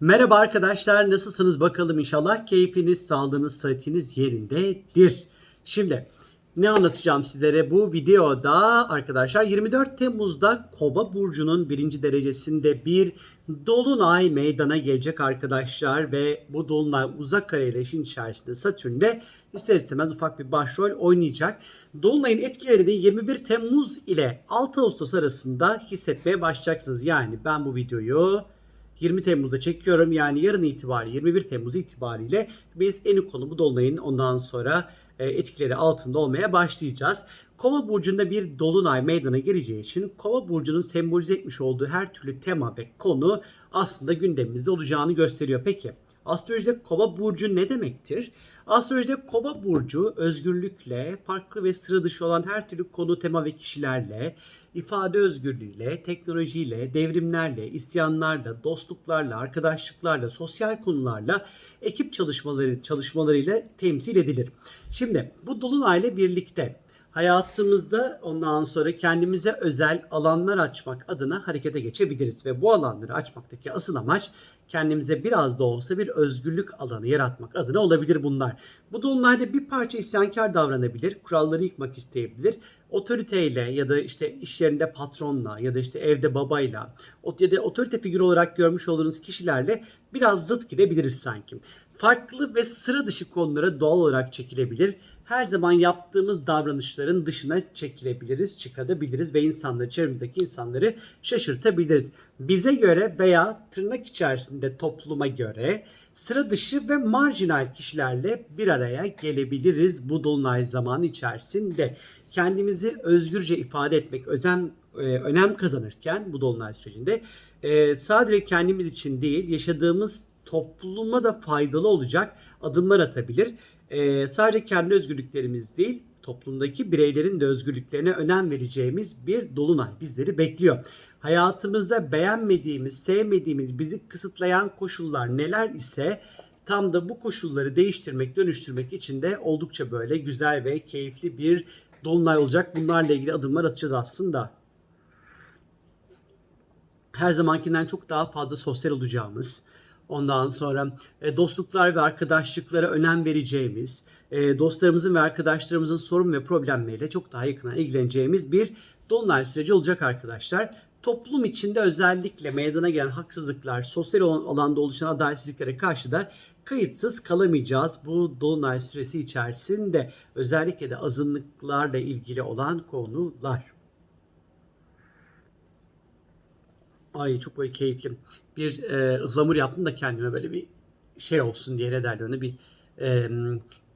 Merhaba arkadaşlar nasılsınız bakalım inşallah keyfiniz, sağlığınız, sıhhatiniz yerindedir. Şimdi ne anlatacağım sizlere bu videoda arkadaşlar 24 Temmuz'da Kova burcunun birinci derecesinde bir dolunay meydana gelecek arkadaşlar ve bu dolunay uzak kareyle işin içerisinde Satürn'de ister istemez ufak bir başrol oynayacak. Dolunayın etkilerini 21 Temmuz ile 6 Ağustos arasında hissetmeye başlayacaksınız. Yani ben bu videoyu 20 Temmuz'da çekiyorum. Yani yarın itibariyle 21 Temmuz itibariyle biz en konu bu dolunayın ondan sonra e, etkileri altında olmaya başlayacağız. Kova burcunda bir dolunay meydana geleceği için Kova burcunun sembolize etmiş olduğu her türlü tema ve konu aslında gündemimizde olacağını gösteriyor. Peki astrolojide Kova burcu ne demektir? Astrolojide Kova burcu özgürlükle, farklı ve sıra dışı olan her türlü konu, tema ve kişilerle, ifade özgürlüğüyle, teknolojiyle, devrimlerle, isyanlarla, dostluklarla, arkadaşlıklarla, sosyal konularla, ekip çalışmaları çalışmalarıyla temsil edilir. Şimdi bu dolunayla birlikte hayatımızda ondan sonra kendimize özel alanlar açmak adına harekete geçebiliriz ve bu alanları açmaktaki asıl amaç kendimize biraz da olsa bir özgürlük alanı yaratmak adına olabilir bunlar. Bu dolunayda bir parça isyankar davranabilir, kuralları yıkmak isteyebilir. Otoriteyle ya da işte iş yerinde patronla ya da işte evde babayla ya da otorite figürü olarak görmüş olduğunuz kişilerle biraz zıt gidebiliriz sanki. Farklı ve sıra dışı konulara doğal olarak çekilebilir her zaman yaptığımız davranışların dışına çekilebiliriz, çıkabiliriz ve insanları, çevremizdeki insanları şaşırtabiliriz. Bize göre veya tırnak içerisinde topluma göre sıra dışı ve marjinal kişilerle bir araya gelebiliriz bu dolunay zamanı içerisinde. Kendimizi özgürce ifade etmek özen e, önem kazanırken bu dolunay sürecinde e, sadece kendimiz için değil yaşadığımız topluma da faydalı olacak adımlar atabilir e, sadece kendi özgürlüklerimiz değil toplumdaki bireylerin de özgürlüklerine önem vereceğimiz bir dolunay bizleri bekliyor. Hayatımızda beğenmediğimiz, sevmediğimiz, bizi kısıtlayan koşullar neler ise tam da bu koşulları değiştirmek, dönüştürmek için de oldukça böyle güzel ve keyifli bir dolunay olacak. Bunlarla ilgili adımlar atacağız aslında. Her zamankinden çok daha fazla sosyal olacağımız, Ondan sonra e, dostluklar ve arkadaşlıklara önem vereceğimiz, e, dostlarımızın ve arkadaşlarımızın sorun ve problemleriyle çok daha yakından ilgileneceğimiz bir dolunay süreci olacak arkadaşlar. Toplum içinde özellikle meydana gelen haksızlıklar, sosyal alanda oluşan adaletsizliklere karşı da kayıtsız kalamayacağız. Bu dolunay süresi içerisinde özellikle de azınlıklarla ilgili olan konular. Ay çok böyle keyifli. Bir e, ıhlamur yaptım da kendime böyle bir şey olsun diye ne derler bir e,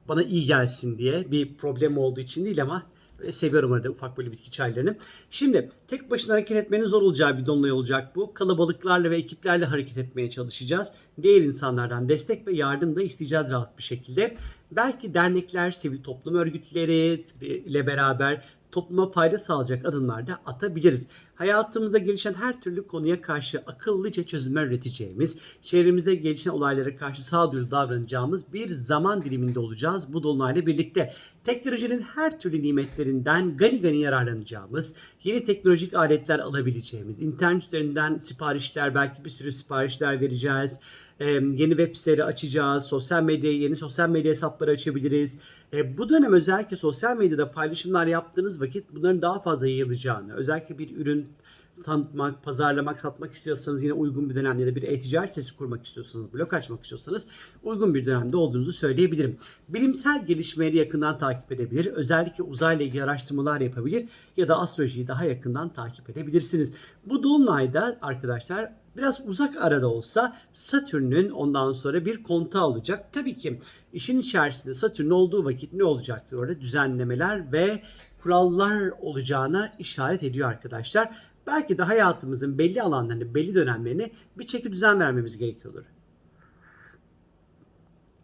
bana iyi gelsin diye bir problem olduğu için değil ama seviyorum arada ufak böyle bitki çaylarını. Şimdi tek başına hareket etmenin zor olacağı bir dolunay olacak bu. Kalabalıklarla ve ekiplerle hareket etmeye çalışacağız. Diğer insanlardan destek ve yardım da isteyeceğiz rahat bir şekilde. Belki dernekler, sivil toplum örgütleri ile beraber topluma fayda sağlayacak adımlar da atabiliriz. Hayatımızda gelişen her türlü konuya karşı akıllıca çözümler üreteceğimiz, çevremizde gelişen olaylara karşı sağduyulu davranacağımız bir zaman diliminde olacağız bu dolunayla birlikte. Teknolojinin her türlü nimetlerinden gani gani yararlanacağımız, yeni teknolojik aletler alabileceğimiz, internet üzerinden siparişler, belki bir sürü siparişler vereceğiz. Ee, yeni web siteleri açacağız, sosyal medya, yeni sosyal medya hesapları açabiliriz. Ee, bu dönem özellikle sosyal medyada paylaşımlar yaptığınız vakit bunların daha fazla yayılacağını, özellikle bir ürün and tanıtmak, pazarlamak, satmak istiyorsanız yine uygun bir dönemde de bir e-ticaret sitesi kurmak istiyorsanız, blog açmak istiyorsanız uygun bir dönemde olduğunuzu söyleyebilirim. Bilimsel gelişmeleri yakından takip edebilir. Özellikle uzayla ilgili araştırmalar yapabilir ya da astrolojiyi daha yakından takip edebilirsiniz. Bu dolunayda arkadaşlar biraz uzak arada olsa Satürn'ün ondan sonra bir kontağı olacak. Tabii ki işin içerisinde Satürn olduğu vakit ne olacaktır orada? Düzenlemeler ve kurallar olacağına işaret ediyor arkadaşlar. Belki de hayatımızın belli alanlarını, belli dönemlerini bir çeki düzen vermemiz gerekiyordur.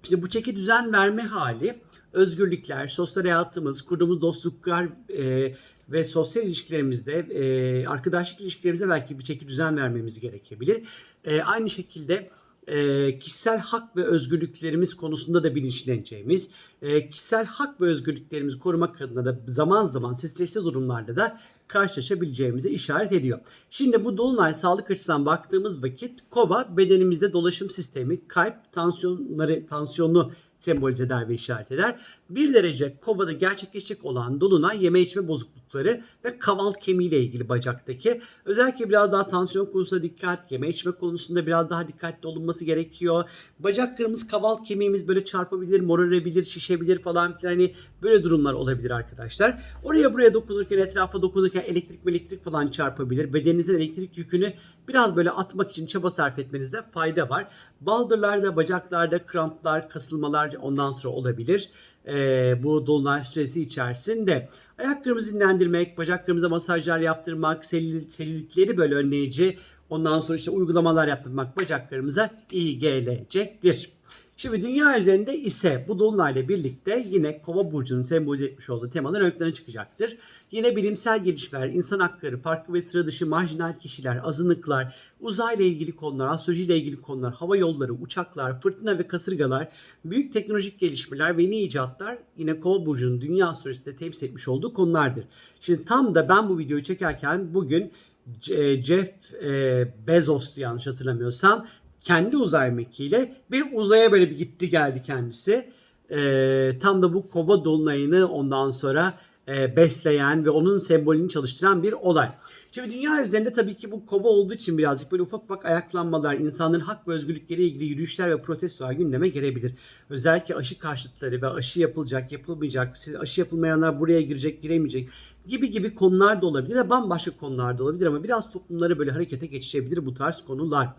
İşte bu çeki düzen verme hali özgürlükler, sosyal hayatımız, kurduğumuz dostluklar e, ve sosyal ilişkilerimizde, e, arkadaşlık ilişkilerimize belki bir çeki düzen vermemiz gerekebilir. E, aynı şekilde e, kişisel hak ve özgürlüklerimiz konusunda da bilinçleneceğimiz, e, kişisel hak ve özgürlüklerimizi korumak adına da zaman zaman stresli durumlarda da karşılaşabileceğimize işaret ediyor. Şimdi bu dolunay sağlık açısından baktığımız vakit kova bedenimizde dolaşım sistemi, kalp, tansiyonları, tansiyonunu sembolize eder ve işaret eder. Bir derece kovada gerçekleşecek olan dolunay yeme içme bozuklukları ve kaval kemiğiyle ilgili bacaktaki. Özellikle biraz daha tansiyon konusunda dikkat, yeme içme konusunda biraz daha dikkatli olunması gerekiyor. Bacaklarımız, kaval kemiğimiz böyle çarpabilir, morarabilir, şişebilir falan filan. Hani böyle durumlar olabilir arkadaşlar. Oraya buraya dokunurken, etrafa dokunurken elektrik elektrik falan çarpabilir. Bedeninizin elektrik yükünü biraz böyle atmak için çaba sarf etmenizde fayda var. Baldırlarda, bacaklarda kramplar, kasılmalar ondan sonra olabilir. Ee, bu dolunay süresi içerisinde ayaklarımızı dinlendirmek, bacaklarımıza masajlar yaptırmak, selül, selülitleri böyle önleyici, ondan sonra işte uygulamalar yaptırmak bacaklarımıza iyi gelecektir. Şimdi dünya üzerinde ise bu dolunayla birlikte yine Kova burcunun sembolize etmiş olduğu temalar ön plana çıkacaktır. Yine bilimsel gelişmeler, insan hakları, farklı ve sıra dışı marjinal kişiler, azınlıklar, uzayla ilgili konular, astroloji ile ilgili konular, hava yolları, uçaklar, fırtına ve kasırgalar, büyük teknolojik gelişmeler ve yeni icatlar yine Kova burcunun dünya astrolojisinde temsil etmiş olduğu konulardır. Şimdi tam da ben bu videoyu çekerken bugün C- Jeff e, Bezos'tu yanlış hatırlamıyorsam kendi uzay mekiğiyle bir uzaya böyle bir gitti geldi kendisi. Ee, tam da bu kova dolunayını ondan sonra e, besleyen ve onun sembolünü çalıştıran bir olay. Şimdi dünya üzerinde tabii ki bu kova olduğu için birazcık böyle ufak ufak ayaklanmalar, insanların hak ve özgürlükleri ilgili yürüyüşler ve protestolar gündeme gelebilir. Özellikle aşı karşıtları ve aşı yapılacak, yapılmayacak, aşı yapılmayanlar buraya girecek, giremeyecek gibi gibi konular da olabilir de bambaşka konular da olabilir ama biraz toplumları böyle harekete geçirebilir bu tarz konular.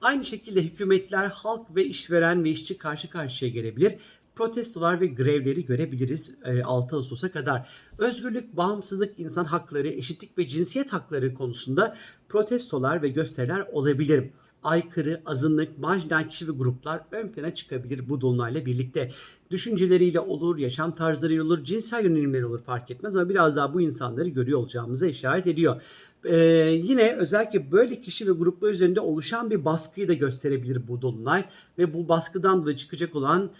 Aynı şekilde hükümetler, halk ve işveren ve işçi karşı karşıya gelebilir protestolar ve grevleri görebiliriz 6 Ağustos'a kadar. Özgürlük, bağımsızlık, insan hakları, eşitlik ve cinsiyet hakları konusunda protestolar ve gösteriler olabilir aykırı, azınlık, marjinal kişi ve gruplar ön plana çıkabilir bu dolunayla birlikte. Düşünceleriyle olur, yaşam tarzlarıyla olur, cinsel yönelimleri olur fark etmez ama biraz daha bu insanları görüyor olacağımıza işaret ediyor. Ee, yine özellikle böyle kişi ve gruplar üzerinde oluşan bir baskıyı da gösterebilir bu dolunay ve bu baskıdan dolayı çıkacak olan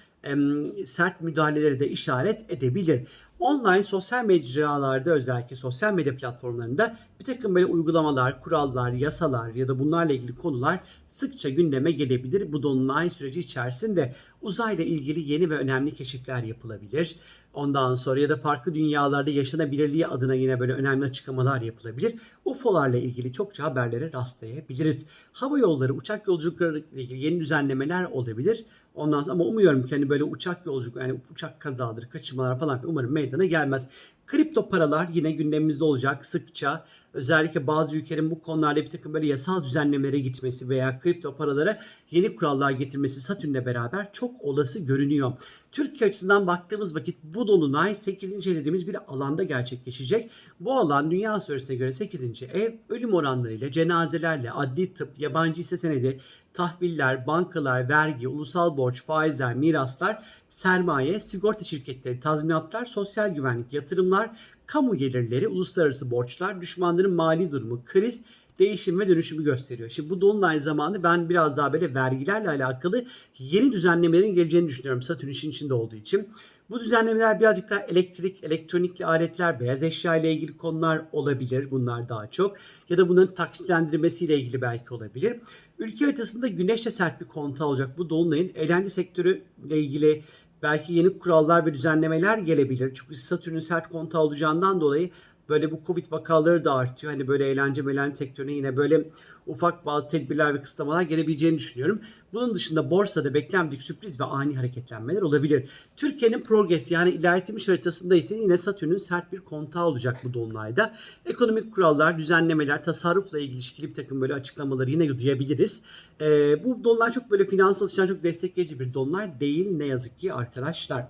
sert müdahaleleri de işaret edebilir. Online sosyal mecralarda özellikle sosyal medya platformlarında bir takım böyle uygulamalar, kurallar, yasalar ya da bunlarla ilgili konular sıkça gündeme gelebilir. Bu dolunay süreci içerisinde uzayla ilgili yeni ve önemli keşifler yapılabilir. Ondan sonra ya da farklı dünyalarda yaşanabilirliği adına yine böyle önemli açıklamalar yapılabilir. UFO'larla ilgili çokça haberlere rastlayabiliriz. Hava yolları, uçak yolculukları ile ilgili yeni düzenlemeler olabilir. Ondan sonra ama umuyorum ki hani böyle uçak yolculuk yani uçak kazaları, kaçırmalar falan umarım meydana gelmez. Kripto paralar yine gündemimizde olacak sıkça. Özellikle bazı ülkelerin bu konularda bir takım böyle yasal düzenlemelere gitmesi veya kripto paralara yeni kurallar getirmesi Satürn'le beraber çok olası görünüyor. Türkiye açısından baktığımız vakit bu dolunay 8. ev dediğimiz bir alanda gerçekleşecek. Bu alan dünya astrolojisine göre 8. ev ölüm oranlarıyla, cenazelerle, adli tıp, yabancı hisse senedi, tahviller, bankalar, vergi, ulusal borç, faizler, miraslar, sermaye, sigorta şirketleri, tazminatlar, sosyal güvenlik, yatırımlar, kamu gelirleri, uluslararası borçlar, düşmanların mali durumu, kriz, değişim ve dönüşümü gösteriyor. Şimdi bu dolunay zamanı ben biraz daha böyle vergilerle alakalı yeni düzenlemelerin geleceğini düşünüyorum Satürn işin içinde olduğu için. Bu düzenlemeler birazcık daha elektrik, elektronikli aletler, beyaz eşya ile ilgili konular olabilir. Bunlar daha çok. Ya da bunların taksitlendirmesiyle ilgili belki olabilir. Ülke haritasında güneşle sert bir konta olacak. Bu dolunayın eğlence sektörü ile ilgili belki yeni kurallar ve düzenlemeler gelebilir. Çünkü Satürn'ün sert kontağı olacağından dolayı böyle bu Covid vakaları da artıyor. Hani böyle eğlence meğlence sektörüne yine böyle ufak bazı tedbirler ve kısıtlamalar gelebileceğini düşünüyorum. Bunun dışında borsada beklenmedik sürpriz ve ani hareketlenmeler olabilir. Türkiye'nin progres yani ilerletilmiş haritasında ise yine Satürn'ün sert bir kontağı olacak bu dolunayda. Ekonomik kurallar, düzenlemeler, tasarrufla ilgili ilişkili bir takım böyle açıklamaları yine duyabiliriz. Ee, bu dolunay çok böyle finansal açıdan çok destekleyici bir dolunay değil ne yazık ki arkadaşlar.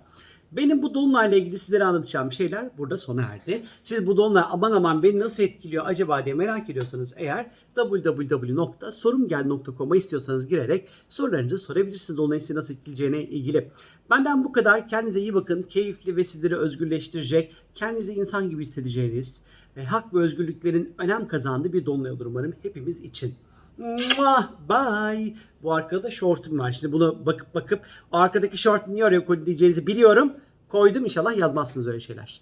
Benim bu dolunayla ilgili sizlere anlatacağım şeyler burada sona erdi. Siz bu dolunay aman aman beni nasıl etkiliyor acaba diye merak ediyorsanız eğer www.sorumgel.com'a istiyorsanız girerek sorularınızı sorabilirsiniz. Dolunayın sizi nasıl etkileyeceğine ilgili. Benden bu kadar. Kendinize iyi bakın. Keyifli ve sizleri özgürleştirecek, kendinizi insan gibi hissedeceğiniz ve hak ve özgürlüklerin önem kazandığı bir dolunay olur umarım hepimiz için. Muah, Bye. Bu arkada şortum var. Şimdi bunu bakıp bakıp arkadaki şort niye oraya koydu diyeceğinizi biliyorum. Koydum inşallah yazmazsınız öyle şeyler.